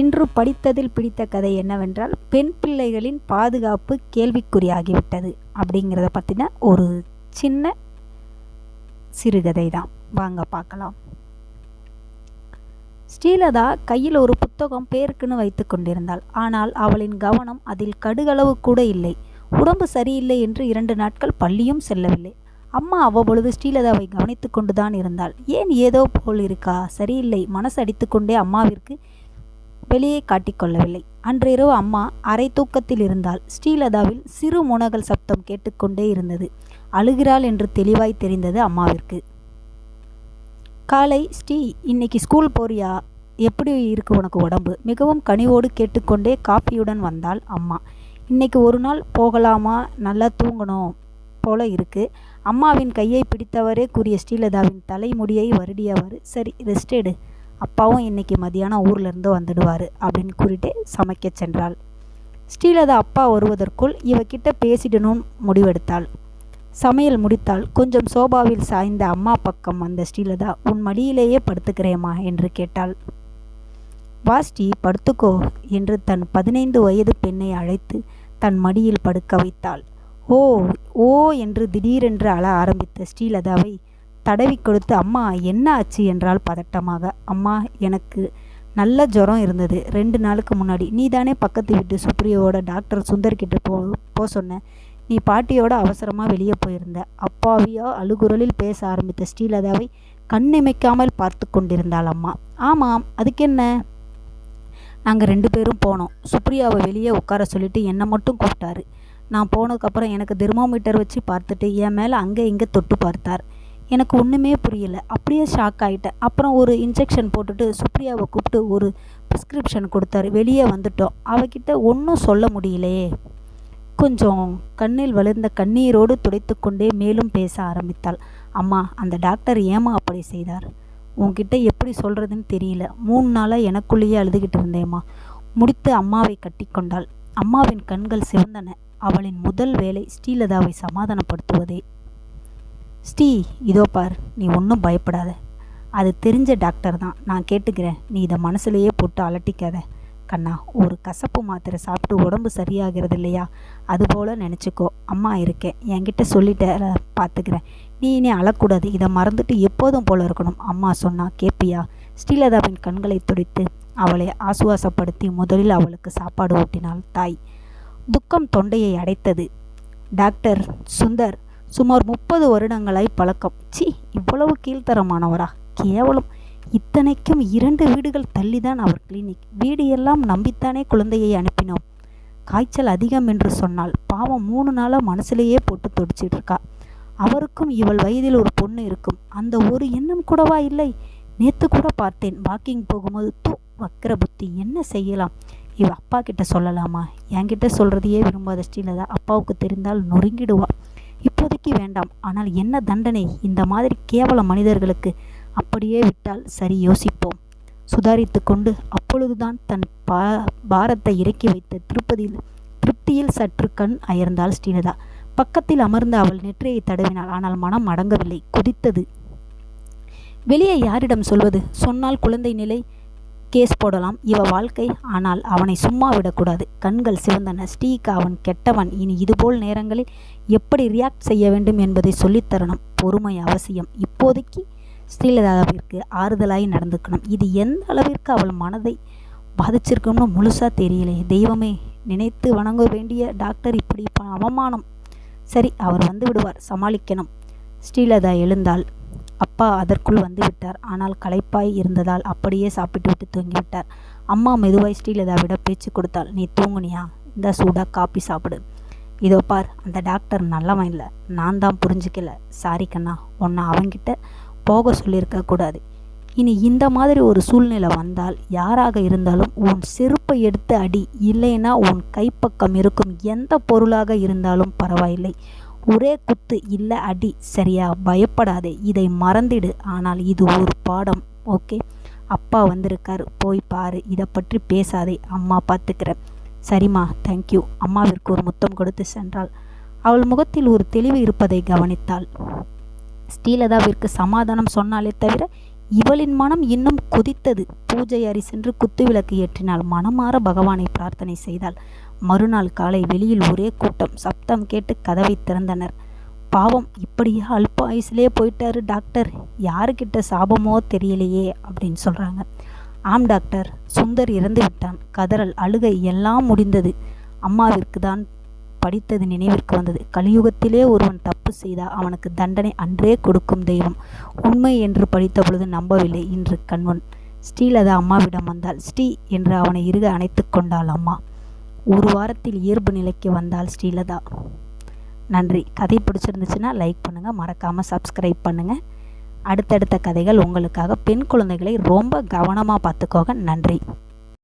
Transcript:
இன்று படித்ததில் பிடித்த கதை என்னவென்றால் பெண் பிள்ளைகளின் பாதுகாப்பு கேள்விக்குறியாகிவிட்டது அப்படிங்கிறத பற்றின ஒரு சின்ன சிறுகதை தான் வாங்க பார்க்கலாம். ஸ்ரீலதா கையில் ஒரு புத்தகம் பேருக்குன்னு வைத்து கொண்டிருந்தாள். ஆனால் அவளின் கவனம் அதில் கடுகளவு கூட இல்லை. உடம்பு சரியில்லை என்று இரண்டு நாட்கள் பள்ளியும் செல்லவில்லை. அம்மா அவ்வப்பொழுது ஸ்ரீலதாவை கவனித்து கொண்டுதான் இருந்தாள். ஏன் ஏதோ போல் இருக்கா? சரியில்லை. மனசு அடித்துக்கொண்டே அம்மாவிற்கு வெளியே காட்டிக்கொள்ளவில்லை. அன்றிரவு அம்மா அரை தூக்கத்தில் இருந்தால் ஸ்ரீலதாவில் சிறு முனகல் சப்தம் கேட்டுக்கொண்டே இருந்தது. அழுகிறாள் என்று தெளிவாய் தெரிந்தது அம்மாவிற்கு. காலை ஸ்ரீ இன்னைக்கு ஸ்கூல் போறியா? எப்படி இருக்கு உனக்கு உடம்பு? மிகவும் கனிவோடு கேட்டுக்கொண்டே காப்பியுடன் வந்தாள் அம்மா. இன்னைக்கு ஒரு நாள் போகலாமா? நல்லா தூங்கணும் போல இருக்கு. அம்மாவின் கையை பிடித்தவரே கூறிய ஸ்ரீலதாவின் தலைமுடியை வருடியவர் சரி ரெஸ்ட் எடு. அப்பாவும் இன்னைக்கு மதியானம் ஊர்லேருந்து வந்துடுவார் அப்படின்னு கூறிட்டு சமைக்க சென்றாள். ஸ்ரீலதா அப்பா வருவதற்குள் இவகிட்ட பேசிடணும்னு முடிவெடுத்தாள். சமையல் முடித்தால் கொஞ்சம் சோபாவில் சாய்ந்த அம்மா பக்கம் வந்த ஸ்ரீலதா உன் மடியிலேயே படுத்துக்கிறேம்மா என்று கேட்டாள். வா ஸ்ரீ படுத்துக்கோ என்று தன் பதினைந்து வயது பெண்ணை அழைத்து தன் மடியில் படுக்க வைத்தாள். ஓ ஓ என்று திடீரென்று அழ ஆரம்பித்த ஸ்ரீலதாவை தடவி கொடுத்து அம்மா என்ன ஆச்சு? என்றால் பதட்டமாக. அம்மா எனக்கு நல்ல ஜுரம் இருந்தது. ரெண்டு நாளுக்கு முன்னாடி. நீ தானே பக்கத்து வீட்டு சுப்ரியோட டாக்டர் சுந்தர்கிட்ட போ போ சொன்ன. நீ பாட்டியோட அவசரமாக வெளியே போயிருந்த. அப்பாவியா அழுகுரலில் பேச ஆரம்பித்த ஸ்ரீலதாவை கண்ணிமைக்காமல் பார்த்து கொண்டிருந்தாள் அம்மா. ஆமாம் அதுக்கு என்ன நாங்கள் ரெண்டு பேரும் போனோம். சுப்ரியாவை வெளியே உட்கார சொல்லிட்டு என்னை மட்டும் கூப்பிட்டாரு. நான் போனதுக்கப்புறம் எனக்கு தெர்மோமீட்டர் வச்சு பார்த்துட்டு என் மேலே அங்கே இங்கே தொட்டு பார்த்தார். எனக்கு ஒன்றுமே புரியலை. அப்படியே ஷாக் ஆகிட்டேன் அப்புறம் ஒரு இன்ஜெக்ஷன் போட்டுட்டு சுப்ரியாவை கூப்பிட்டு ஒரு ப்ரிஸ்கிரிப்ஷன் கொடுத்தாரு. வெளியே வந்துட்டோம். அவகிட்ட ஒன்றும் சொல்ல முடியலையே. கொஞ்சம் கண்ணில் வளர்ந்த கண்ணீரோடு துடைத்து கொண்டே மேலும் பேச ஆரம்பித்தாள். அம்மா அந்த டாக்டர் ஏமா அப்படி செய்தார்? உன்கிட்ட எப்படி சொல்கிறதுன்னு தெரியல. மூணு நாளாக எனக்குள்ளேயே அழுதுகிட்டு இருந்தேம்மா. முடித்து அம்மாவை கட்டிக்கொண்டாள். அம்மாவின் கண்கள் சிவந்தன. அவளின் முதல் வேலை ஸ்ரீலதாவை சமாதானப்படுத்துவதே. ஸ்ரீ இதோ பார் நீ ஒன்றும் பயப்படாத. அது தெரிஞ்ச டாக்டர் தான். நான் கேட்டுக்கிறேன். நீ இதை மனசுலையே போட்டு அலட்டிக்காத. கண்ணா ஒரு கசப்பு மாத்திரை சாப்பிட்டு உடம்பு சரியாகிறது இல்லையா? அதுபோல் நினச்சிக்கோ. அம்மா இருக்கேன். என்கிட்ட சொல்லிட்ட பார்த்துக்கிறேன் நீ இனி அழக்கூடாது. இதை மறந்துட்டு எப்போதும் போல இருக்கணும். அம்மா சொன்னா கேப்பியா. ஸ்ரீலதாவின் கண்களை துடித்து அவளை ஆசுவாசப்படுத்தி முதலில் அவளுக்கு சாப்பாடு ஊட்டினாள் தாய். துக்கம் தொண்டையை அடைத்தது. டாக்டர் சுந்தர் சுமார் முப்பது வருடங்களாய் பழக்கம். சி இவ்வளவு கீழ்த்தரமானவரா? கேவலம். இத்தனைக்கும் இரண்டு வீடுகள் தள்ளிதான் அவர் கிளினிக் வீடு எல்லாம் நம்பித்தானே குழந்தையை அனுப்பினோம். காய்ச்சல் அதிகம் என்று சொன்னால் பாவம் மூணு நாளாக மனசுலேயே போட்டு துடிச்சிட்டு இருக்கா அவருக்கும் இவள் வயதில் ஒரு பொண்ணு இருக்கும். அந்த ஒரு எண்ணம் கூடவா இல்லை? நேத்து கூட பார்த்தேன். வாக்கிங் போகும்போது தூ வக்கிர புத்தி. என்ன செய்யலாம்? இவ அப்பா கிட்ட சொல்லலாமா? என்கிட்ட சொல்றதையே விரும்பாத ஸ்ரீலதா அப்பாவுக்கு தெரிந்தால் நொறுங்கிடுவா. இப்போதைக்கு வேண்டாம். ஆனால் என்ன தண்டனை? இந்த மாதிரி கேவல மனிதர்களுக்கு அப்படியே விட்டால் சரி யோசிப்போம். சுதாரித்து கொண்டு அப்பொழுதுதான் தன் பா பாரத்தை இறக்கி வைத்த திருப்பதியில் திருப்தியில் சற்று கண் அயர்ந்தாள் ஸ்ரீலதா பக்கத்தில் அமர்ந்த அவள் நெற்றியை தடவினாள். ஆனால் மனம் அடங்கவில்லை. கொதித்தது. வெளியே யாரிடம் சொல்வது சொன்னால் குழந்தை நிலை கேஸ் போடலாம். இவ வாழ்க்கை ஆனால் அவனை சும்மா விடக்கூடாது. கண்கள் சிவந்தன. ஸ்ரீக்கு அவன் கெட்டவன். இனி இதுபோல் நேரங்களில் எப்படி ரியாக்ட் செய்ய வேண்டும் என்பதை சொல்லித்தரணும். பொறுமை அவசியம். இப்போதைக்கு ஸ்ரீலதாவிற்கு ஆறுதலாகி நடந்துக்கணும். இது எந்த அளவிற்கு அவள் மனதை பாதிச்சிருக்கணும்னு முழுசாக தெரியலையே. தெய்வமே நினைத்து வணங்க வேண்டிய டாக்டர் இப்படி அவமானம். சரி அவர் வந்து விடுவார். சமாளிக்கணும். ஸ்ரீலதா எழுந்தாள். அப்பா அதற்குள் வந்து விட்டார். ஆனால் களைப்பாய் இருந்ததால் அப்படியே சாப்பிட்டு விட்டு தூங்கிவிட்டார். அம்மா மெதுவாய் ஸ்ரீலதாவிடம் பேச்சு கொடுத்தாள். நீ தூங்குனியா? இந்த சூடாக காப்பி சாப்பிடு. இதோ பார் அந்த டாக்டர் நல்லவன் இல்லை. நான் தான் புரிஞ்சிக்கல. சாரி கண்ணா உன்னை அவங்கிட்ட போக சொல்லியிருக்க கூடாது. இனி இந்த மாதிரி ஒரு சூழ்நிலை வந்தால் யாராக இருந்தாலும் உன் செருப்பை எடுத்து அடி. இல்லைன்னா உன் கைப்பக்கம் இருக்கும் எந்த பொருளாக இருந்தாலும் பரவாயில்லை. ஒரே குத்து இல்லை அடி. சரியா? பயப்படாதே. இதை மறந்திடு. ஆனால் இது ஒரு பாடம். ஓகே? அப்பா வந்திருக்கார். போய் பாரு. இதை பற்றி பேசாதே. அம்மா பார்த்துக்கிறேன் சரிம்மா. தேங்க்யூ அம்மாவிற்கு ஒரு முத்தம் கொடுத்து சென்றாள். அவள் முகத்தில் ஒரு தெளிவு இருப்பதை கவனித்தாள். ஸ்ரீலதாவிற்கு சமாதானம் சொன்னாலே தவிர இவளின் மனம் இன்னும் கொதித்தது. பூஜை அறை சென்று குத்துவிளக்கு ஏற்றினாள். மனமாற பகவானை பிரார்த்தனை செய்தாள். மறுநாள் காலை வெளியில் ஒரே கூட்டம். சப்தம் கேட்டு கதவை திறந்தனர். பாவம் இப்படியா? அல்ப ஆயுசிலே போயிட்டாரு டாக்டர். யாருக்கிட்ட சாபமோ தெரியலையே அப்படின்னு சொல்கிறாங்க ஆம் டாக்டர். சுந்தர் இறந்து விட்டான். கதறல் அழுகை எல்லாம் முடிந்தது. அம்மாவிற்கு தான் படித்தது நினைவிற்கு வந்தது. கலியுகத்திலே ஒருவன் தப்பு செய்தால் அவனுக்கு தண்டனை அன்றே கொடுக்கும் தெய்வம். உண்மை என்று படித்த பொழுது நம்பவில்லை இன்று கண்வன் ஸ்ரீலதா அம்மாவிடம் வந்தால் ஸ்ரீ என்று அவனை இருக அணைத்து கொண்டாள் அம்மா. ஒரு வாரத்தில் இயல்பு நிலைக்கு வந்தால் ஸ்ரீலதா. நன்றி. கதை பிடிச்சிருந்துச்சுன்னா லைக் பண்ணுங்கள் மறக்காமல் சப்ஸ்கிரைப் பண்ணுங்கள் அடுத்தடுத்த கதைகள் உங்களுக்காக பெண் குழந்தைகளை ரொம்ப கவனமாக பார்த்துக்கோங்க. நன்றி.